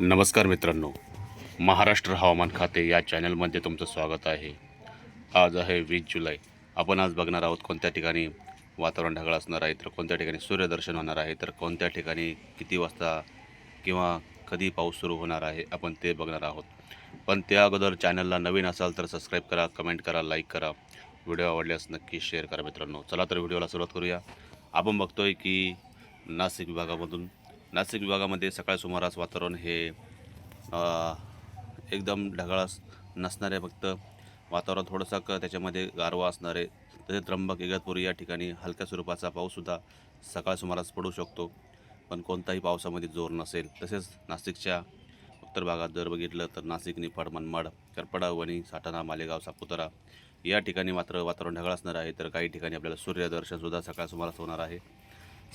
नमस्कार मित्रांनो. महाराष्ट्र हवामान खाते या चॅनलमध्ये तुमचं स्वागत आहे. आज आहे वीस जुलै. आपण आज बघणार आहोत कोणत्या ठिकाणी वातावरण ढगाळ असणार आहे तर कोणत्या ठिकाणी सूर्यदर्शन होणार आहे तर कोणत्या ठिकाणी किती वाजता किंवा कधी पाऊस सुरू होणार आहे आपण ते बघणार आहोत. पण त्या अगोदर चॅनलला नवीन असाल तर सबस्क्राईब करा कमेंट करा लाईक करा. व्हिडिओ आवडल्यास नक्की शेअर करा मित्रांनो. चला तर व्हिडिओला सुरुवात करूया. आपण बघतोय की नाशिक विभागामधून नाशिक विभागामध्ये सकाळ सुमारास वातावरण हे एकदम ढगाळ अस- नसणारे फक्त वातावरण थोडंसं क त्याच्यामध्ये गारवा असणारे तसेच त्र्यंबक इगतपुरी या ठिकाणी हलक्या स्वरूपाचा पाऊससुद्धा सकाळ सुमारास पडू शकतो. पण कोणताही पावसामध्ये जोर नसेल. तसेच नाशिकच्या उत्तर भागात जर बघितलं तर नाशिक निफाड मनमाड करपडा वणी साठाणा मालेगाव सापुतारा या ठिकाणी मात्र वातावरण ढगाळ असणार आहे. तर काही ठिकाणी आपल्याला सूर्यदर्शनसुद्धा सकाळ सुमारास होणार आहे.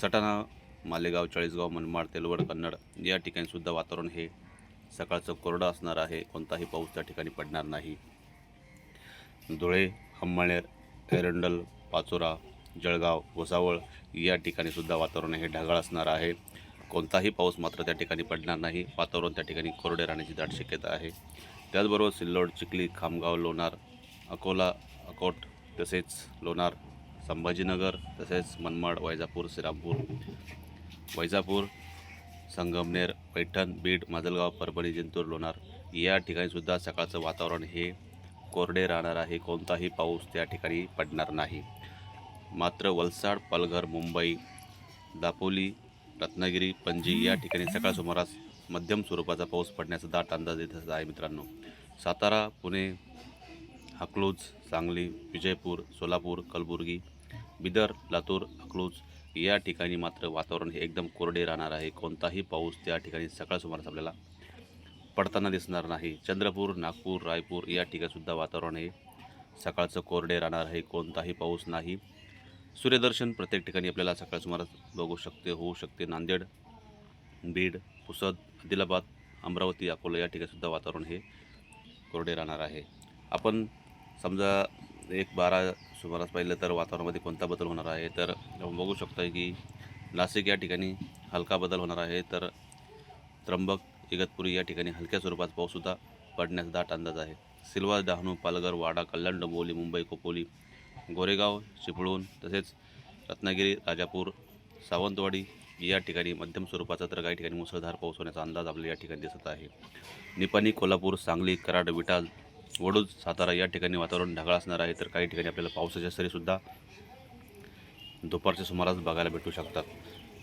सटाणा मालेगाव चाळीसगाव मनमाड तेलवड कन्नड या ठिकाणीसुद्धा वातावरण हे सकाळचं कोरडं असणार आहे. कोणताही पाऊस त्या ठिकाणी पडणार नाही. धुळे अंमळनेर एरंडल पाचोरा जळगाव भुसावळ या ठिकाणीसुद्धा वातावरण हे ढगाळ असणार आहे. कोणताही पाऊस मात्र त्या ठिकाणी पडणार नाही. वातावरण त्या ठिकाणी कोरडे राहण्याची दाट शक्यता आहे. त्याचबरोबर सिल्लोड चिखली खामगाव लोणार अकोला अकोट तसेच लोणार संभाजीनगर तसेच मनमाड वैजापूर श्रीरामपूर वैजापूर संगमनेर पैठण बीड माजलगाव परभणी जिंतूर लोणार या ठिकाणीसुद्धा सकाळचं वातावरण हे कोरडे राहणार आहे. कोणताही पाऊस त्या ठिकाणी पडणार नाही. मात्र वलसाड पालघर मुंबई दापोली रत्नागिरी पणजी या ठिकाणी सकाळ सुमारास मध्यम स्वरूपाचा पाऊस पडण्याचा दाट अंदाज येत आहे मित्रांनो. सातारा पुणे अकलूज सांगली विजयपूर सोलापूर कलबुर्गी बिदर लातूर अकलूज या ठिकाणी मात्र वातावरण हे एकदम कोरडे राहणार आहे. कोणताही पाऊस त्या ठिकाणी सकाळ सुमारास आपल्याला पडताना दिसणार नाही. चंद्रपूर नागपूर रायपूर या ठिकाणीसुद्धा वातावरण हे सकाळचं कोरडे राहणार आहे. कोणताही पाऊस नाही. सूर्यदर्शन प्रत्येक ठिकाणी आपल्याला सकाळ सुमारास बघू शकते होऊ शकते. नांदेड बीड पुसद आदिलाबाद अमरावती अकोला या ठिकाणीसुद्धा वातावरण हे कोरडे राहणार आहे. आपण समजा एक बारा सुमारास पाहिलं तर वातावरणामध्ये कोणता बदल होणार आहे? तर आपण बघू शकतो की नाशिक या ठिकाणी हलका बदल होणार आहे. तर त्र्यंबक इगतपुरी या ठिकाणी हलक्या स्वरूपात पाऊससुद्धा पडण्याचा दाट अंदाज आहे. सिल्वा डहाणू पालघर वाडा कल्याण डोंबोली मुंबई कोपोली गोरेगाव चिपळूण तसेच रत्नागिरी राजापूर सावंतवाडी या ठिकाणी मध्यम स्वरूपाचा तर काही ठिकाणी मुसळधार पाऊस होण्याचा अंदाज आपल्याला या ठिकाणी दिसत आहे. निपाणी कोल्हापूर सांगली कराड विटाल वडूज सातारा या ठिकाणी वातावरण ढगाळ असणार आहे तर काही ठिकाणी आपल्याला पावसाच्या सरीसुद्धा दुपारच्या सुमारास बघायला भेटू शकतात.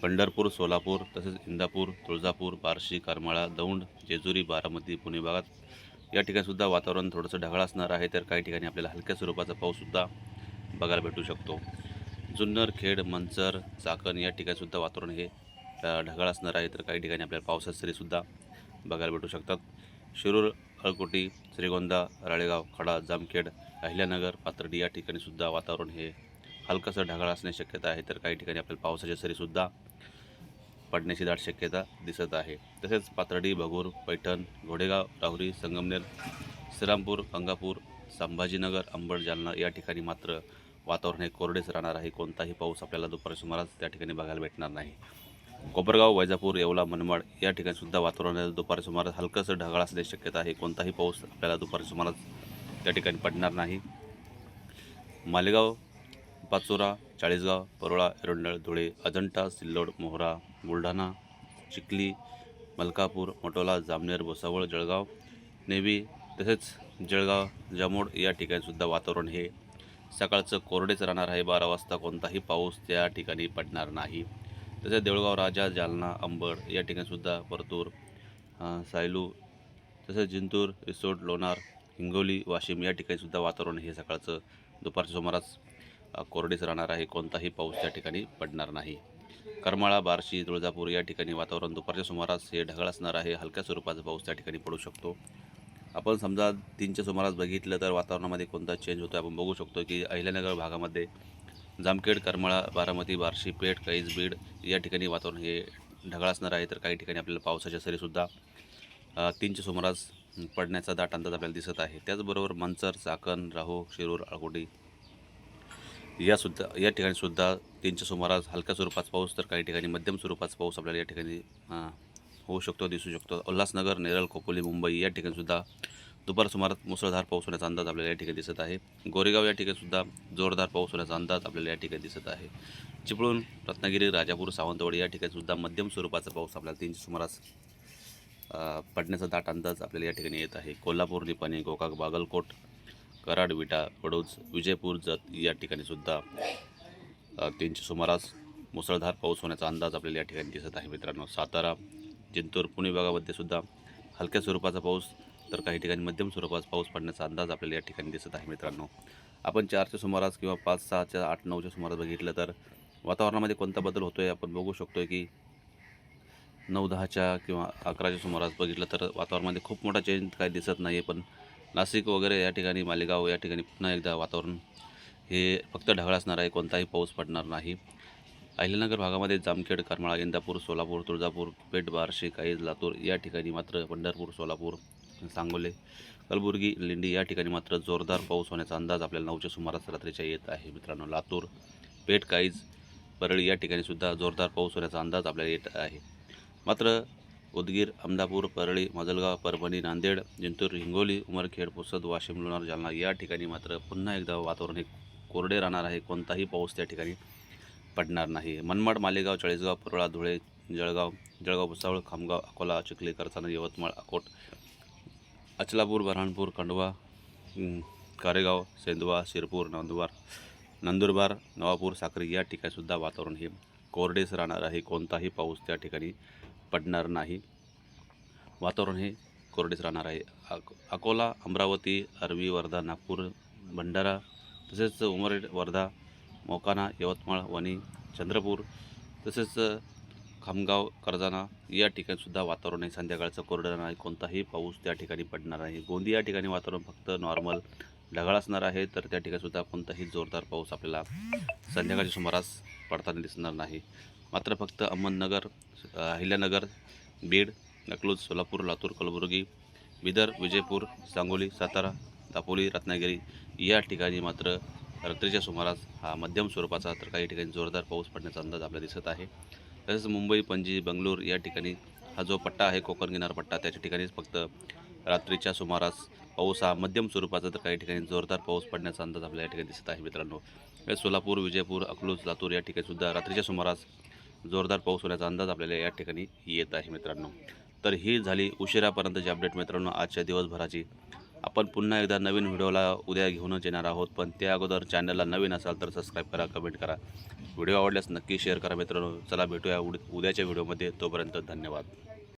पंढरपूर सोलापूर तसेच इंदापूर तुळजापूर बार्शी करमाळा दौंड जेजुरी बारामती पुणे भागात या ठिकाणीसुद्धा वातावरण थोडंसं ढगाळ असणार आहे तर काही ठिकाणी आपल्याला हलक्या स्वरूपाचा पाऊससुद्धा बघायला भेटू शकतो. जुन्नर खेड मंचर चाकण या ठिकाणीसुद्धा वातावरण हे ढगाळ असणार आहे तर काही ठिकाणी आपल्याला पावसाच्या सरीसुद्धा बघायला भेटू शकतात. शिरूर अळकोटी श्रीगोंदा राळेगाव खडा जामखेड अहिल्यानगर पाथर्डी या ठिकाणीसुद्धा वातावरण हे हलकंसं ढगाळ असण्याची शक्यता आहे. तर काही ठिकाणी आपल्याला पावसाच्या सरीसुद्धा पडण्याची दाट शक्यता दिसत आहे. तसेच पाथर्डी भगूर पैठण घोडेगाव राहुरी संगमनेर श्रीरामपूर गंगापूर संभाजीनगर अंबड जालना या ठिकाणी मात्र वातावरण हे कोरडेच राहणार आहे. कोणताही पाऊस आपल्याला दुपारी सुमारास त्या ठिकाणी बघायला भेटणार नाही. कोपरगाव वैजापूर येवला मनमाड या ठिकाणी सुद्धा वातावरण दुपारी सुमारास हलकंसं ढगाळ असण्याची शक्यता आहे कोणताही पाऊस आपल्याला दुपारी सुमारास त्या ठिकाणी पडणार नाही. मालेगाव पाचोरा चाळीसगाव परोळा एरंडळ धुळे अजंठा सिल्लोड मोहरा बुलढाणा चिखली मलकापूर मोटोला जामनेर भुसावळ जळगाव नेवी तसेच जळगाव जामोड या ठिकाणीसुद्धा वातावरण हे सकाळचं कोरडेच राहणार आहे. बारा वाजता कोणताही पाऊस त्या ठिकाणी पडणार नाही. तसेच देऊळगाव राजा जालना अंबड या ठिकाणीसुद्धा परतूर सायलू तसेच जिंतूर रिसोड लोणार हिंगोली वाशिम या ठिकाणीसुद्धा वातावरण हे सकाळचं दुपारच्या सुमारास अ, कोरडेच राहणार आहे. कोणताही पाऊस त्या ठिकाणी पडणार नाही. करमाळा बार्शी तुळजापूर या ठिकाणी वातावरण दुपारच्या सुमारास हे ढगाळ असणार आहे. हलक्या स्वरूपाचा पाऊस त्या ठिकाणी पडू शकतो. आपण समजा तीनच्या सुमारास बघितलं तर वातावरणामध्ये कोणता चेंज होतो आपण बघू शकतो की अहिल्यानगर भागामध्ये जामखेड करमाळा बारामती बार्शी पेठ कैज बीड या ठिकाणी वातावरण हे ढगाळ असणार आहे. तर काही ठिकाणी आपल्याला पावसाच्या सरीसुद्धा तीनच्या सुमारास पडण्याचा दाट अंदाज आपल्याला दिसत आहे. त्याचबरोबर मंचर चाकण राहू शिरूर अळकोटी या सुद्धा या ठिकाणी सुद्धा तीनच्या सुमारास हलक्या स्वरूपाचा पाऊस तर काही ठिकाणी मध्यम स्वरूपाचा पाऊस आपल्याला या ठिकाणी होऊ शकतो दिसू शकतो. उल्हासनगर नेरळ खोपोली मुंबई या ठिकाणीसुद्धा दुपार सुमारास मुसळधार पाऊस होण्याचा अंदाज आपल्याला या ठिकाणी दिसत आहे. गोरेगाव या ठिकाणीसुद्धा जोरदार पाऊस होण्याचा अंदाज आपल्याला या ठिकाणी दिसत आहे. चिपळूण रत्नागिरी राजापूर सावंतवाडी या ठिकाणी सुद्धा मध्यम स्वरूपाचा पाऊस आपल्याला तीनशे सुमारास पडण्याचा दाट अंदाज आपल्याला या ठिकाणी येत आहे. कोल्हापूर निपाणी गोकाक बागलकोट कराड विटा वडोज विजयपूर जत या ठिकाणी सुद्धा तीनशे सुमारास मुसळधार पाऊस होण्याचा अंदाज आपल्याला या ठिकाणी दिसत आहे मित्रांनो. सातारा जिंतूर पुणे विभागामध्ये सुद्धा हलक्या स्वरूपाचा पाऊस तर काही ठिकाणी मध्यम स्वरूपात पाऊस पडण्याचा अंदाज आपल्याला या ठिकाणी दिसत आहे मित्रांनो. आपण चारच्या सुमारास किंवा पाच सहाच्या आठ नऊच्या सुमारास बघितलं तर वातावरणामध्ये कोणता बदल होतो आहे आपण बघू शकतो आहे की नऊ दहाच्या किंवा अकराच्या सुमारास बघितलं तर वातावरणामध्ये खूप मोठा चेंज काही दिसत नाही आहे पण नाशिक वगैरे या ठिकाणी मालेगाव या ठिकाणी पुन्हा एकदा वातावरण हे फक्त ढगाळ असणार आहे कोणताही पाऊस पडणार नाही. अहिल्यानगर भागामध्ये जामखेड करमाळा इंदापूर सोलापूर तुळजापूर पेठ बार्शी काईज लातूर या ठिकाणी मात्र पंढरपूर सोलापूर सांगोले. कलबुर्गी लिंडी या ठिकाणी मात्र जोरदार पाऊस होण्याचा अंदाज आपल्याला नऊच्या सुमारास रात्रीच्या येत आहे. मित्रांनो लातूर पेठ काईज परळी या ठिकाणी सुद्धा जोरदार पाऊस होण्याचा अंदाज आपल्याला येत आहे. मात्र उदगीर अहमदापूर परळी मजलगाव परभणी नांदेड जिंतूर हिंगोली उमरखेड पुसद वाशिम लोणार जालना या ठिकाणी मात्र पुन्हा एकदा वातावरण हे कोरडे राहणार आहे. कोणताही पाऊस त्या ठिकाणी पडणार नाही. मनमाड मालेगाव चाळीसगाव पुरळा धुळे जळगाव जळगाव भुसावळ खामगाव अकोला चिखली करसाना यवतमाळ अकोट अचलापूर बऱ्हाणपूर खंडवा कारेगाव सेंदवा शिरपूर नंदुरबार नंदुरबार नवापूर साखरी या ठिकाणीसुद्धा वातावरण हे कोरडेच राहणार आहे. कोणताही पाऊस त्या ठिकाणी पडणार नाही. वातावरण हे कोरडेच राहणार आहे. अक अकोला अमरावती अरवी वर्धा नागपूर भंडारा तसेच उमरेड वर्धा मोकाना यवतमाळ वणी चंद्रपूर तसेच खामगाव कर्जाना या ठिकाणीसुद्धा वातावरण आहे. संध्याकाळचं कोरडं नाही आहे कोणताही पाऊस त्या ठिकाणी पडणार नाही. गोंदी या ठिकाणी वातावरण फक्त नॉर्मल ढगाळ असणार आहे तर त्या ठिकाणीसुद्धा कोणताही जोरदार पाऊस आपल्याला संध्याकाळच्या सुमारास पडताना दिसणार नाही. मात्र फक्त अहमदनगर अहिल्यानगर बीड अकलूज सोलापूर लातूर कलबुर्गी बिदर विजयपूर सांगोली सातारा दापोली रत्नागिरी या ठिकाणी मात्र रात्रीच्या सुमारास हा मध्यम स्वरूपाचा तर काही ठिकाणी जोरदार पाऊस पडण्याचा अंदाज आपल्याला दिसत आहे. तसेच मुंबई पणजी बंगलोर या ठिकाणी हा जो पट्टा आहे कोकण किनारपट्टा त्याच्या ठिकाणीच फक्त रात्रीच्या सुमारास पाऊस हा मध्यम स्वरूपाचा तर काही ठिकाणी जोरदार पाऊस पडण्याचा अंदाज आपल्या या ठिकाणी दिसत आहे मित्रांनो. हे सोलापूर विजयपूर अकलूज लातूर या ठिकाणी सुद्धा रात्रीच्या सुमारास जोरदार पाऊस होण्याचा अंदाज आपल्याला या ठिकाणी येत आहे मित्रांनो. तर ही झाली उशिरापर्यंतची अपडेट मित्रांनो आजच्या दिवसभराची. आपण पुन्हा एकदा नवीन व्हिडिओला उद्या घेऊनच येणार आहोत पण त्या अगोदर चॅनलला नवीन असाल तर सबस्क्राईब करा कमेंट करा. व्हिडिओ आवडल्यास नक्की शेअर करा मित्रांनो. चला भेटूया उड उद्याच्या व्हिडिओमध्ये तोपर्यंत धन्यवाद.